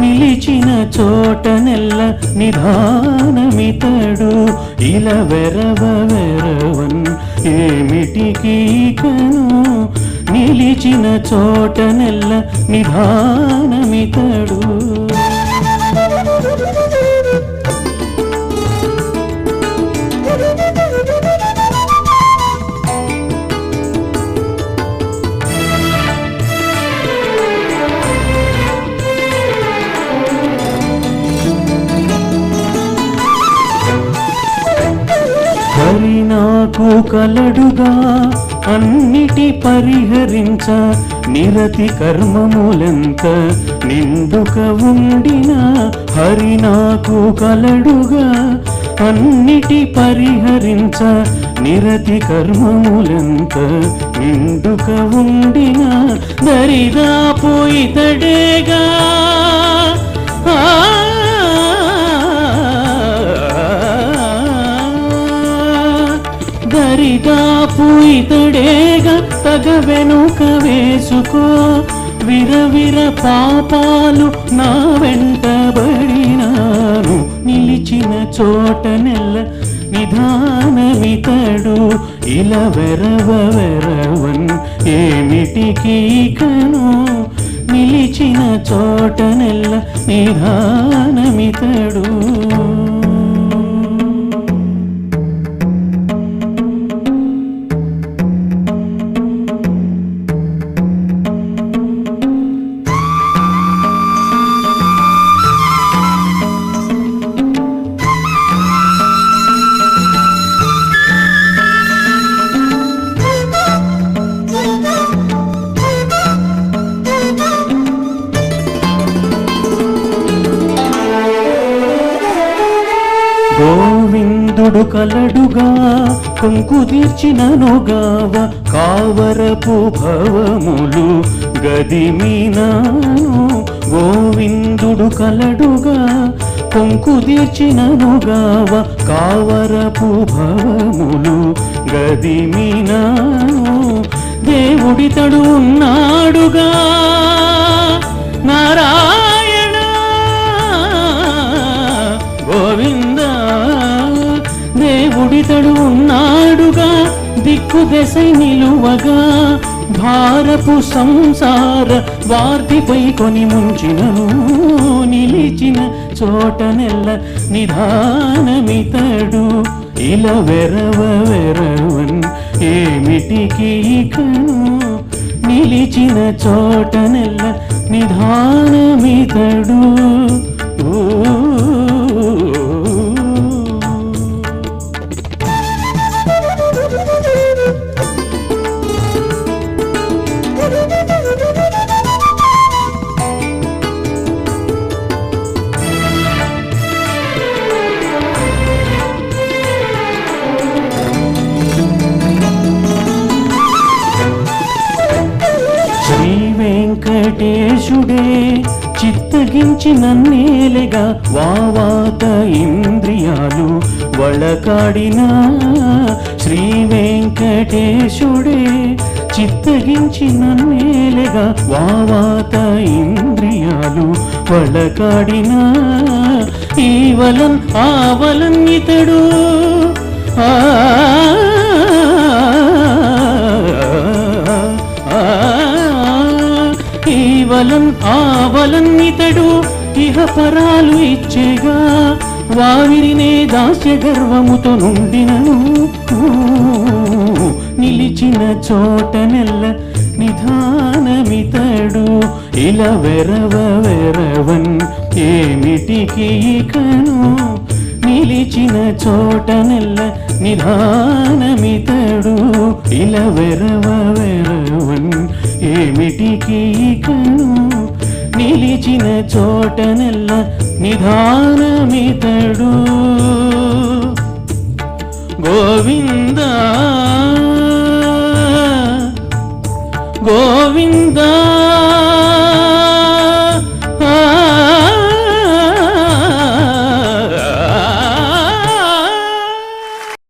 నిలిచిన చోట నెల్ల నిధానమితడు ఇలా వెరవ వెరవన్ ఏమిటికి కను నిలిచిన చోట నెల్ల నిధానమితడు నాకు కలడుగా అన్నిటి పరిహరించ నిరతి కర్మములెంత నిండుక ఉండిన హరి నాకు కలడుగా అన్నిటి పరిహరించ నిరతి కర్మములెంత నిండుక ఉండిన దరిదా పోయితడేగా దరిదాపు ఇతడేగా తగ వెనుక వేసుకో. విరవిర పాపాలు నా వెంటబడినాను నిలిచిన చోట నెల్ల నిధానమితడు. ఇలా వెరవ వెరవన్ ఏమిటికి కను నిలిచిన చోట నెల్ల నిధానమితడు. గోవిందుడు కలడుగా కొంకు తీర్చిననుగావ కావరపు భవములు గదిమీనాను గోవిందుడు కలడుగా కొంకు తీర్చిననుగావ కావరపు భవములు గదిమీనాను దేవుడితడు ఉన్నాడుగా. దేవుడితడు ఉన్నాడుగా దిక్కు దశ నిలువగా. భారపు సంసార వార్తిపై కొని ముంచినను నిలిచిన చోట నెల్ల నిధానమితడు. ఇలా వెరవ వెరవన్ ఏమిటికి నిలిచిన చోట నెల్ల నిధానమితడు. ఓ వెంకటేశుడే చిత్తగించి నన్నేలెగా వావాత ఇంద్రియాలు వళకాడిన శ్రీ వెంకటేశుడే చిత్తగించి నన్నేలెగా వావాత ఇంద్రియాలు వళకాడినా ఈవలం ఆవలం ఇతడు. ఆ కేవలం ఆవలం ఇతడు ఇహ పరాలు ఇచ్చేగా. వావిరినే దాస్య గర్వముతో నుండినను. నిలిచిన చోట నెల్ల నిధానమితడు. ఇలా వెరవ వెరవన్ ఏమిటికి కను నిలిచిన చోట నెల్ల నిధానమితడు. ఇలా వెరవ వెర ఏమిటికి కను నిలిచిన చోటనెల్ల నిధానమితడు? గోవింద గోవిందా